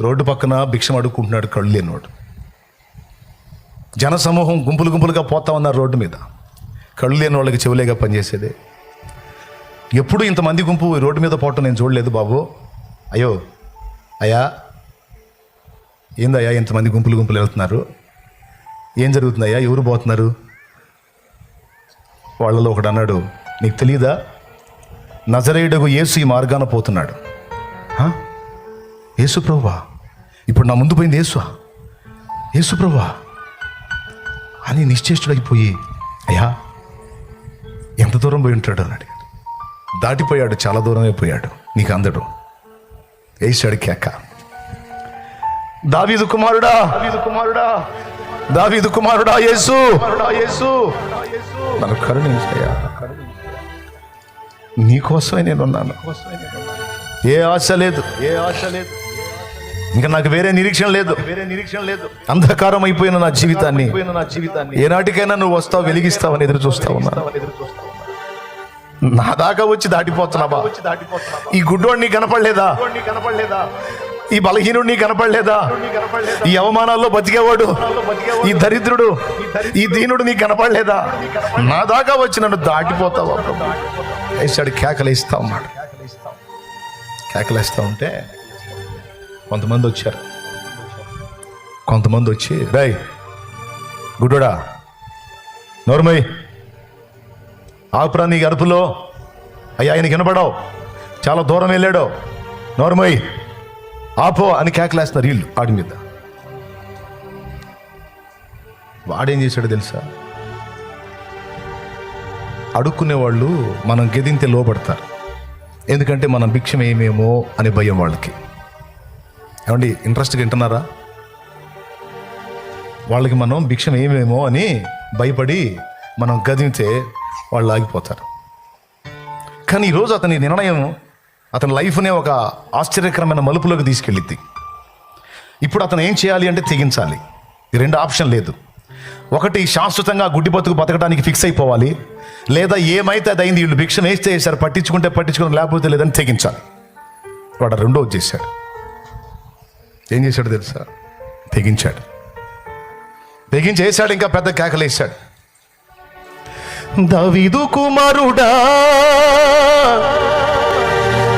Road పక్కన భిక్షం అడుక్కుంటున్నాడు కళ్ళు లేనివాడు జనసమూహం గుంపులు గుంపులుగా పోతా ఉన్నారు రోడ్డు మీద. కళ్ళు లేని వాళ్ళకి చెవులేగా పనిచేసేది. ఎప్పుడు ఇంతమంది గుంపు రోడ్డు మీద పోవటం నేను చూడలేదు బాబు. అయ్యో అయ్యా ఏందయ్యా ఇంతమంది గుంపులు గుంపులు వెళ్తున్నారు? ఏం జరుగుతుందయ్యా? ఎవరు పోతున్నారు? వాళ్ళలో ఒకడు అన్నాడు నీకు తెలియదా నజరేయుడకు యేసు ఈ మార్గాన పోతున్నాడు. "హా? యేసు ప్రభువా ఇప్పుడు నా ముందు పోయింది యేసు. యేసు ప్రభువా అని నిశ్చేష్టుడైపోయి అయ్యా ఎంత దూరం పోయి ఉంటాడు అని అడిగాడు. దాటిపోయాడు చాలా దూరమే పోయాడు నీకు అందడు. వేసాడు కేక దావీదు కుమారుడా దావీదు కుమారుడా దావీదు కుమారుడా యేసు. యేసు నన్ను కరుణించయ్యా నీకోసమే నేను ఉన్నాను ఏ ఆశ లేదు ఏ ఆశ లేదు. ఇంకా నాకు వేరే నిరీక్షణ లేదు. వేరే నిరీక్షణ లేదు అంధకారం అయిపోయిన నా జీవితాన్ని. నా జీవితాన్ని ఏనాటికైనా నువ్వు వస్తావు వెలిగిస్తావని ఎదురు చూస్తావు నా దాకా వచ్చి దాటిపోతున్నావా ఈ గుడ్డోడు నీకు కనపడలేదా? కనపడలేదా ఈ బలహీనుడు నీ కనపడలేదా? ఈ అవమానాల్లో బతికేవాడు ఈ దరిద్రుడు ఈ దీనుడు నీ కనపడలేదా? నా దాకా వచ్చి నన్ను దాటిపోతావా వేసాడు కేకలేస్తా ఉన్నాడు. కేకలేస్తా ఉంటే కొంతమంది వచ్చారు. కొంతమంది వచ్చి రై గుడ్డోడా నోర్మయ్ ఆపురా నీ అరుపులో అయ్యా ఆయన వినపడవు. చాలా దూరం వెళ్ళాడు. నోర్మయ్ ఆపో అని కేకలేస్తున్నారు వీళ్ళు ఆడి మీద. వాడేం చేశాడు తెలుసా? అడుక్కునే వాళ్ళు మనం గెదింతే లోపడతారు ఎందుకంటే మనం భిక్షం ఏమేమో అని భయం వాళ్ళకి. ఏమండి ఇంట్రెస్ట్గా వింటున్నారా? వాళ్ళకి మనం భిక్షం ఏమేమో అని భయపడి మనం గదింతే వాళ్ళు ఆగిపోతారు. కానీ ఈరోజు అతని నిర్ణయం అతని లైఫ్నే ఒక ఆశ్చర్యకరమైన మలుపులోకి తీసుకెళ్ళిద్ది. ఇప్పుడు అతను ఏం చేయాలి అంటే తెగించాలి. ఈ రెండు ఆప్షన్ లేదు. ఒకటి శాశ్వతంగా గుడ్డి బతుకు బతకడానికి ఫిక్స్ అయిపోవాలి. లేదా ఏమైతే అది అయింది వీళ్ళు భిక్షం వేస్తే వేసారు పట్టించుకుంటే పట్టించుకుని లేకపోతే లేదని తెగించాలి. వాడు రెండో చేశాడు ఏం చేశాడు తెలుసా? తెగించాడు. తెగించేశాడు ఇంకా పెద్ద కేకలేశాడు. దవిదు కుమారుడా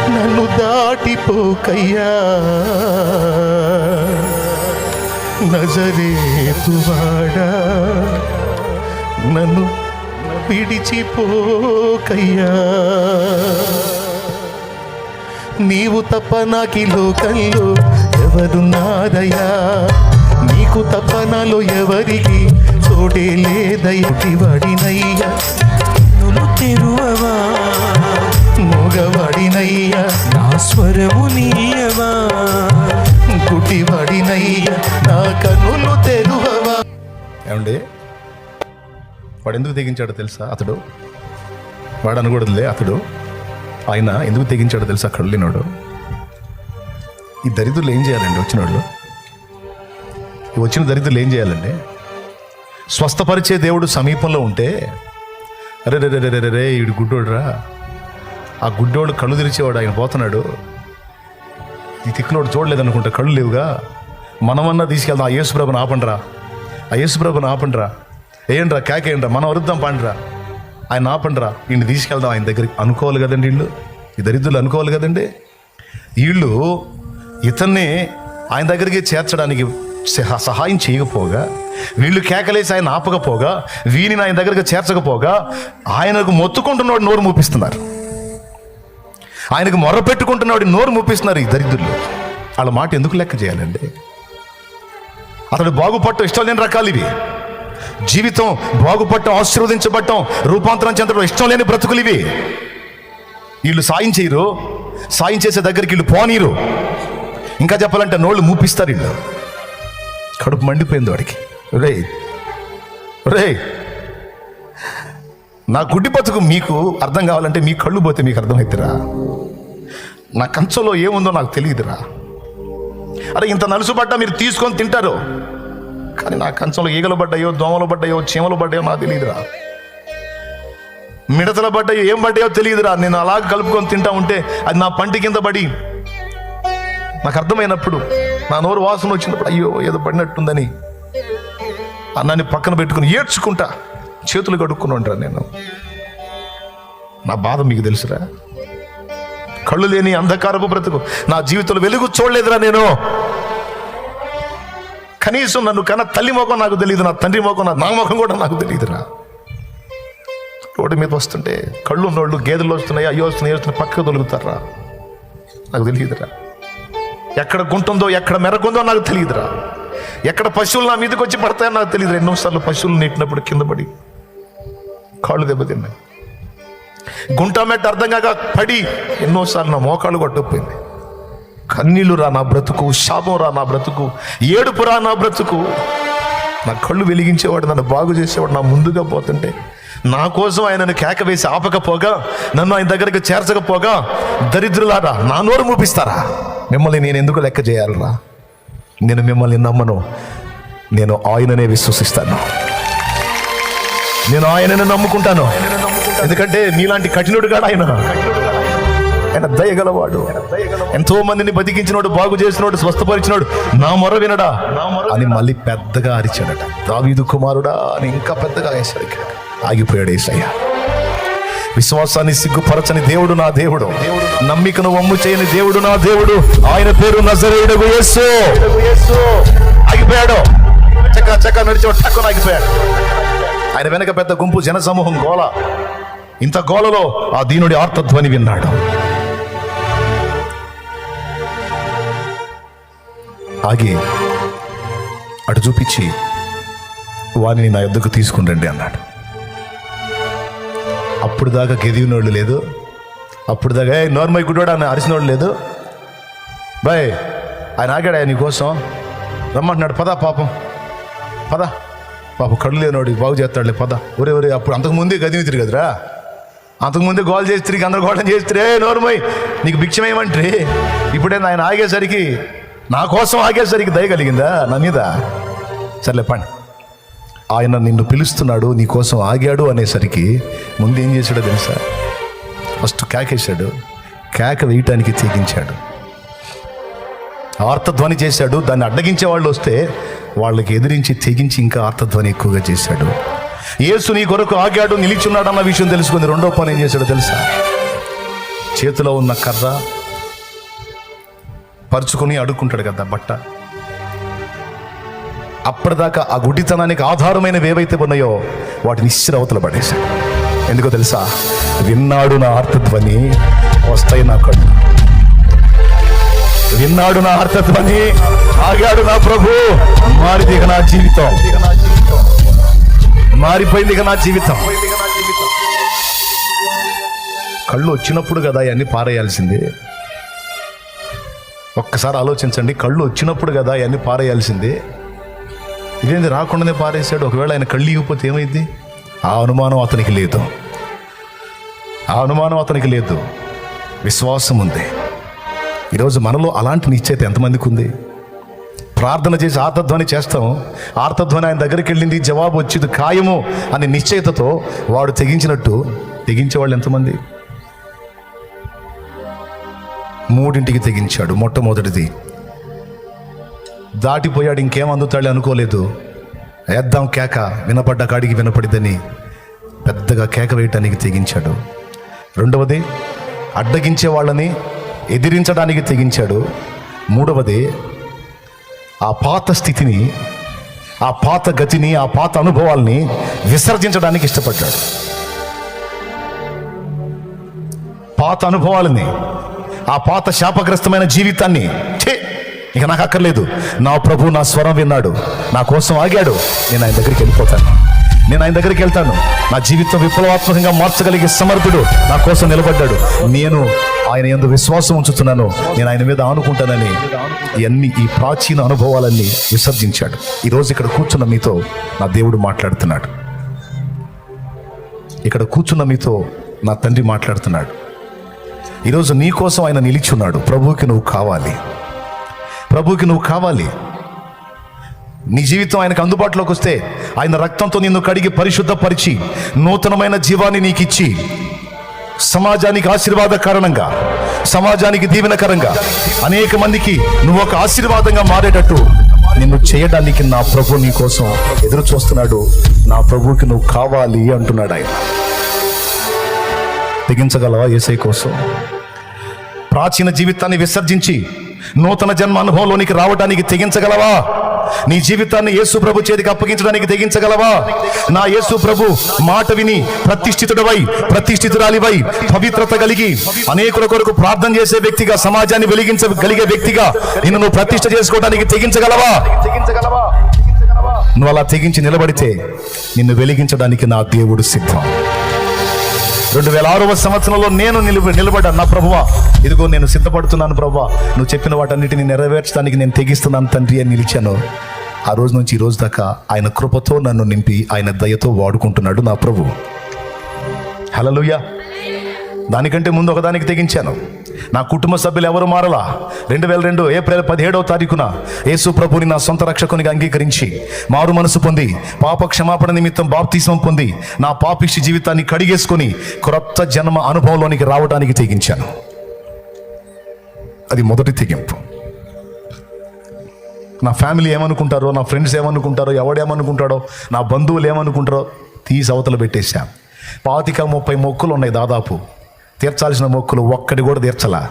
నన్ను దాటిపోకయ్యా. నజరేతువాడా నన్ను విడిచిపోకయ్యా. నీవు తప్ప నాకి లోకంలో ఎవరున్నారయ్యా నీకు తప్ప నాలో ఎవరికి చోటే లేదయ్యా? కన్నులు తెరువవా మగవాడినయ్యా. నా స్వరము నీయవా? గుడ్డివాడినయ్యా నా కన్నులు తెరువవా? ఏమండి? వాడు ఎందుకు తెగించాడో తెలుసా అతడు? వాడు అనకూడదులే అతడు. ఆయన ఎందుకు తెగించాడో తెలుసా కళ్ళినోడు? ఈ దరిద్రులు ఏం చేయాలండి వచ్చిన వాళ్ళు ఈ వచ్చిన దరిద్రులు ఏం చేయాలండి? స్వస్థపరిచే దేవుడు సమీపంలో ఉంటే అరే రే రే రే రే ఈడు గుడ్డోడురా. ఆ గుడ్డోడు కళ్ళు తెరిచేవాడు ఆయన పోతున్నాడు. ఈ తిక్కులోడు చూడలేదనుకుంటా కళ్ళు లేవుగా. మనమన్నా తీసుకెళ్దాం ఆ యేసుప్రభుని ఆపండిరా. ఆ యేసుప్రభుని ఆపండిరా. ఏంట్రా కేకేయండిరా మనం వరుద్దాం పాండిరా. ఆయన ఆపండిరా ఈయన తీసుకెళ్దాం ఆయన దగ్గరికి. అనుకోవాలి కదండి వీళ్ళు? ఈ దరిద్రులు అనుకోవాలి కదండి? వీళ్ళు ఇతన్ని ఆయన దగ్గరికి చేర్చడానికి సహాయం చేయకపోగా వీళ్ళు కేకలేసి ఆయన ఆపకపోగా వీని ఆయన దగ్గరికి చేర్చకపోగా ఆయనకు మొత్తుకుంటున్నవాడు నోరు మూపిస్తున్నారు. ఆయనకు మొర్ర పెట్టుకుంటున్నవాడు నోరు మూపిస్తున్నారు ఈ దరిద్రులు. వాళ్ళ మాట ఎందుకు లెక్క చేయాలండి? అతడు బాగుపట్టం ఇష్టం లేని రకాలు ఇవి. జీవితం బాగుపట్టం ఆశీర్వదించబట్టం రూపాంతరం చెందడం ఇష్టం లేని బ్రతుకులు ఇవి. వీళ్ళు సాయం చేయరు. సాయం చేసే దగ్గరికి వీళ్ళు పోనీరు. ఇంకా చెప్పాలంటే నోళ్ళు మూపిస్తారు ఇల్లు కడుపు మండిపోయింది వాడికి. రే రే నా గుడ్డి బతుకు మీకు అర్థం కావాలంటే మీ కళ్ళు పోతే మీకు అర్థమవుతురా నా కంచంలో ఏముందో నాకు తెలియదురా. అరే ఇంత నలుసుబడ్డా మీరు తీసుకొని తింటారు. కానీ నా కంచంలో ఈగలు పడ్డాయో దోమలు పడ్డాయో చీమలు పడ్డాయో నాకు తెలియదురా. మిడతలు పడ్డాయో ఏం పడ్డాయో తెలియదురా. నేను అలా కలుపుకొని తింటా ఉంటే అది నా పంటి కింద పడి నాకు అర్థమైనప్పుడు నా నోరు వాసన వచ్చినప్పుడు అయ్యో ఏదో పడినట్టుందని అన్నాన్ని పక్కన పెట్టుకుని ఏడ్చుకుంటా చేతులు కడుక్కుని ఉంటాను నేను. నా బాధ మీకు తెలుసురా? కళ్ళు లేని అంధకారపు బ్రతుకు. నా జీవితంలో వెలుగు చూడలేదురా నేను. కనీసం నన్ను కన్నా తల్లి మొఖం నాకు తెలియదు నా తండ్రి మొఖం నా- మొఖం ముఖం కూడా నాకు తెలియదురా. రోడ్డు మీద వస్తుంటే కళ్ళు ఉన్నోళ్ళు గేదెలు వస్తున్నాయి అయ్యో వస్తున్నాయి వస్తున్నాయి పక్కకు దొరుకుతారా నాకు తెలియదురా. ఎక్కడ గుంటుందో ఎక్కడ మెరకుందో నాకు తెలియదురా. ఎక్కడ పశువులు నా మీదకి వచ్చి పడతాయో నాకు తెలియదు ఎన్నోసార్లు పశువులు నెట్టినప్పుడు కింద పడి కాళ్ళు దెబ్బతిన్నాయి. గుంట మెట్ట అర్థం కాక పడి ఎన్నోసార్లు నా మోకాళ్ళు కొట్టుకుపోయింది. కన్నీళ్ళు రా నా బ్రతుకు శాపం రా నా బ్రతుకు ఏడుపు రా నా బ్రతుకు. నా కళ్ళు వెలిగించేవాడు నన్ను బాగు చేసేవాడు నా ముందుగా పోతుంటే నా కోసం ఆయనను కేక వేసి ఆపకపోగా నన్ను ఆయన దగ్గరికి చేర్చకపోగా దరిద్రులారా నా నోరు మూపిస్తారా? మిమ్మల్ని నేను ఎందుకు లెక్క చేయాలరా? నేను మిమ్మల్ని నమ్మను. నేను ఆయననే విశ్వసిస్తాను. నేను ఆయనను నమ్ముకుంటాను. ఎందుకంటే మీలాంటి కఠినుడు కాడు ఆయన. ఆయన దయగలవాడు. ఎంతో మందిని బతికించినోడు బాగు చేసినోడు స్వస్థపరిచినోడు నా మొర వినడా? అని మళ్ళీ పెద్దగా అరిచాడట. దావీదు కుమారుడా అని ఇంకా పెద్దగా వేశాడు ఆగిపోయాడు ఏసయ్యా. విశ్వాసాన్ని సిగ్గుపరచని దేవుడు నా దేవుడు. నమ్మికను వమ్ము చేయని దేవుడు నా దేవుడు. ఆయన పేరు నజరేయుడు యేసు. ఆగిపోయాడు. చక్క చక్క నడిచి టక్కున ఆగిపోయాడు. ఆయన వెనక పెద్ద గుంపు జనసమూహం గోల ఇంత గోలలో ఆ దీనుడి ఆర్తధ్వని విన్నాడు. ఆగి అటు చూపించి వారిని నా యొద్దకు తీసుకుని రండి అన్నాడు. అప్పుడు దాకా గెదివినోళ్ళు లేదు. అప్పుడు దాకా ఏ నోర్మై గుడ్డోడు అని అరిసినోళ్ళు లేదు. బాయ్ ఆయన ఆగాడా నీకోసం రమ్మంటున్నాడు పద పాపం. పద. పాప కళ్ళు లేనోడు బాగు చేస్తాడులే పద. ఒరే ఒరే అప్పుడు అంతకు ముందే గదివి అంతకుముందే అంతకు గోల్ చేసి తిరిగి అందరు గోళం చేసి నోర్మై నీకు భిక్షమేమంటే ఇప్పుడే ఆయన ఆగేసరికి నా కోసం ఆగేసరికి దయ కలిగిందా నా మీద? సర్లే పండి ఆయన నిన్ను పిలుస్తున్నాడు నీ కోసం ఆగాడు అనేసరికి ముందు ఏం చేశాడో తెలుసా? ఫస్ట్ కేకేశాడు కేక వేయటానికి తెగించాడు ఆర్తధ్వని చేశాడు. దాన్ని అడ్డగించే వాళ్ళు వస్తే వాళ్ళకి ఎదిరించి తెగించి ఇంకా ఆర్తధ్వని ఎక్కువగా చేశాడు. యేసు నీ కొరకు ఆగాడు నిలిచున్నాడు అన్న విషయం తెలుసుకుంది. రెండో పని ఏం చేశాడు తెలుసా? చేతిలో ఉన్న కర్ర పరుచుకొని అడుక్కుంటాడు కదా బట్ట. అప్పటిదాకా ఆ గుడ్డితనానికి ఆధారమైనవి ఏవైతే ఉన్నాయో వాటిని ఇచ్చిన అవతల పడేశాడు ఎందుకో తెలుసా? విన్నాడు నా ఆర్తధ్వని వస్తాయి నా కళ్ళు. విన్నాడు నా ఆర్తధ్వని ఆగాడు నా ప్రభు. మారిది నా జీవితం. మారిపోయింది ఇక నా జీవితం. కళ్ళు వచ్చినప్పుడు కదా అవన్నీ పారేయాల్సింది. ఒక్కసారి ఆలోచించండి కళ్ళు వచ్చినప్పుడు కదా అవన్నీ పారేయాల్సింది. ఇదేంది రాకుండానే పారేశాడు? ఒకవేళ ఆయన కళ్ళు ఇవ్వకపోతే ఏమైంది? ఆ అనుమానం అతనికి లేదు. ఆ అనుమానం అతనికి లేదు. విశ్వాసం ఉంది. ఈరోజు మనలో అలాంటి నిశ్చయిత ఎంతమందికి ఉంది? ప్రార్థన చేసి ఆర్తధ్వని చేస్తాం. ఆర్తధ్వని ఆయన దగ్గరికి వెళ్ళింది. జవాబు వచ్చింది ఖాయము అనే నిశ్చయితతో వాడు తెగించినట్టు తెగించే వాళ్ళు ఎంతమంది? మూడింటికి తెగించాడు మొట్టమొదటిది. దాటిపోయాడు ఇంకేం అందుతాడు అనుకోలేదు. వేద్దాం కేక వినపడ్డ కాడికి వినపడిదని పెద్దగా కేక వేయటానికి తెగించాడు. రెండవది అడ్డగించే వాళ్ళని ఎదిరించడానికి తెగించాడు. మూడవది ఆ పాత స్థితిని ఆ పాత గతిని ఆ పాత అనుభవాల్ని విసర్జించడానికి ఇష్టపడ్డాడు. పాత అనుభవాలని ఆ పాత శాపగ్రస్తమైన జీవితాన్ని ఛే! ఇక నాకు అక్కర్లేదు నా ప్రభు నా స్వరం విన్నాడు. నా కోసం ఆగాడు. నేను ఆయన దగ్గరికి వెళ్ళిపోతాను. నేను ఆయన దగ్గరికి వెళ్తాను. నా జీవితం విప్లవాత్మకంగా మార్చగలిగే సమర్థుడు నా కోసం నిలబడ్డాడు. నేను ఆయన ఎందు విశ్వాసం ఉంచుతున్నాను. నేను ఆయన మీద ఆనుకుంటానని ఇవన్నీ ఈ ప్రాచీన అనుభవాలన్నీ విసర్జించాడు. ఈరోజు ఇక్కడ కూర్చున్న మీతో నా దేవుడు మాట్లాడుతున్నాడు. ఇక్కడ కూర్చున్న మీతో నా తండ్రి మాట్లాడుతున్నాడు. ఈరోజు నీ కోసం ఆయన నిలిచున్నాడు ప్రభువుకి నువ్వు కావాలి. ప్రభువుకి నువ్వు కావాలి. నీ జీవితం ఆయనకు అందుబాటులోకి వస్తే ఆయన రక్తంతో నిన్ను కడిగి పరిశుద్ధపరిచి నూతనమైన జీవాన్ని నీకు ఇచ్చి సమాజానికి ఆశీర్వాద కారణంగా సమాజానికి దీవెనకరంగా అనేక మందికి నువ్వు ఒక ఆశీర్వాదంగా మారేటట్టు నిన్ను చేయడానికి నా ప్రభు నీ కోసం ఎదురు చూస్తున్నాడు. నా ప్రభుకి నువ్వు కావాలి అంటున్నాడు ఆయన. తెగించగలవా? ఏసై కోసం. ప్రాచీన జీవితాన్ని విసర్జించి నూతన జన్మ అనుభవంలోనికి రావడానికి తెగించగలవా? నీ జీవితాన్ని యేసు ప్రభు చేతికి అప్పగించడానికి తెగించగలవా? నా యేసు ప్రభు మాట విని ప్రతిష్ఠితుడవై ప్రతిష్ఠితురాలివై పవిత్రత కలిగి అనేకుల కొరకు ప్రార్థన చేసే వ్యక్తిగా సమాజాన్ని వెలిగించగలిగే వ్యక్తిగా నిన్ను నువ్వు ప్రతిష్ఠ చేసుకోవడానికి తెగించగలవా? తెగించగలవా నువ్వు అలా తెగించి నిలబడితే నిన్ను వెలిగించడానికి నా దేవుడు సిద్ధం. రెండు వేల ఆరవ సంవత్సరంలో నేను నిలబ నిలబడ్డాను నా ప్రభువా ఇదిగో నేను సిద్ధపడుతున్నాను ప్రభువా. నువ్వు చెప్పిన వాటన్నిటిని నెరవేర్చడానికి నేను తెగిస్తున్నాను తండ్రి అని నిలిచాను. ఆ రోజు నుంచి ఈ రోజు దాకా ఆయన కృపతో నన్ను నింపి ఆయన దయతో వాడుకుంటున్నాడు నా ప్రభు. హలలుయ దానికంటే ముందు ఒకదానికి తెగించాను. నా కుటుంబ సభ్యులు ఎవరు మారలా? రెండు వేల రెండు ఏప్రిల్ పదిహేడవ తారీఖున యేసు ప్రభుని నా సొంత రక్షకునిగా అంగీకరించి మారు మనసు పొంది పాప క్షమాపణ నిమిత్తం బాప్తీసం పొంది నా పాపిష్టి జీవితాన్ని కడిగేసుకొని క్రొత్త జన్మ అనుభవంలోనికి రావడానికి తెగించాను. అది మొదటి తెగింపు. నా ఫ్యామిలీ ఏమనుకుంటారో నా ఫ్రెండ్స్ ఏమనుకుంటారో ఎవడేమనుకుంటాడో నా బంధువులు ఏమనుకుంటారో తీసి అవతల పెట్టేశాను. పాతిక ముప్పై మొక్కులు ఉన్నాయి దాదాపు. తీర్చాల్సిన మొక్కులు ఒక్కటి కూడా తీర్చలా.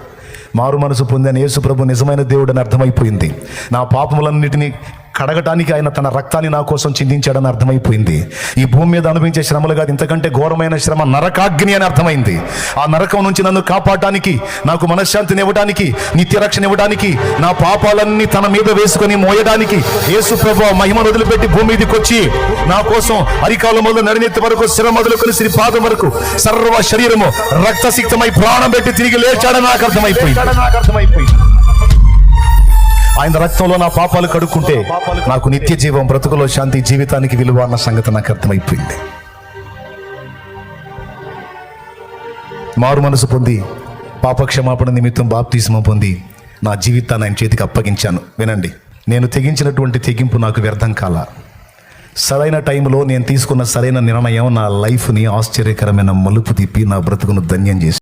మారు మనసు పొందిన యేసుప్రభు నిజమైన దేవుడని అర్థమైపోయింది. నా పాపములన్నిటినీ కడగటానికి ఆయన తన రక్తాన్ని నా కోసం చిందించాడని అర్థమైపోయింది. ఈ భూమి మీద అనుభవించే శ్రమలు కాదు ఇంతకంటే ఘోరమైన శ్రమ నరకాగ్ని అని అర్థమైంది. ఆ నరకం నుంచి నన్ను కాపాడటానికి నాకు మనశ్శాంతిని ఇవ్వడానికి నిత్యరక్షణ ఇవ్వడానికి నా పాపాలన్నీ తన మీద వేసుకొని మోయడానికి యేసు ప్రభు మహిమ వదిలిపెట్టి భూమి మీదకి వచ్చి నా కోసం అరికాల మొదలు నడినెత్తి వరకు శ్రమ మొదలుకొని శ్రీ పాదం వరకు సర్వ శరీరము రక్తసిక్తమై ప్రాణం పెట్టి తిరిగి లేచాడని నాకు అర్థమైపోయింది నాకు అర్థమైపోయింది. ఆయన రక్తంలో నా పాపాలు కడుక్కుంటే నాకు నిత్య జీవం బ్రతుకులో శాంతి జీవితానికి విలువ అన్న సంగతి నాకు అర్థమైపోయింది. మారు మనసు పొంది పాపక్షమాపణ నిమిత్తం బాప్తిస్మ పొంది నా జీవితాన్ని ఆయన చేతికి అప్పగించాను. వినండి నేను తెగించినటువంటి తెగింపు నాకు వ్యర్థం కాల. సరైన టైంలో నేను తీసుకున్న సరైన నిర్ణయం నా లైఫ్ని ఆశ్చర్యకరమైన మలుపు తిప్పి నా బ్రతుకును ధన్యం చేసి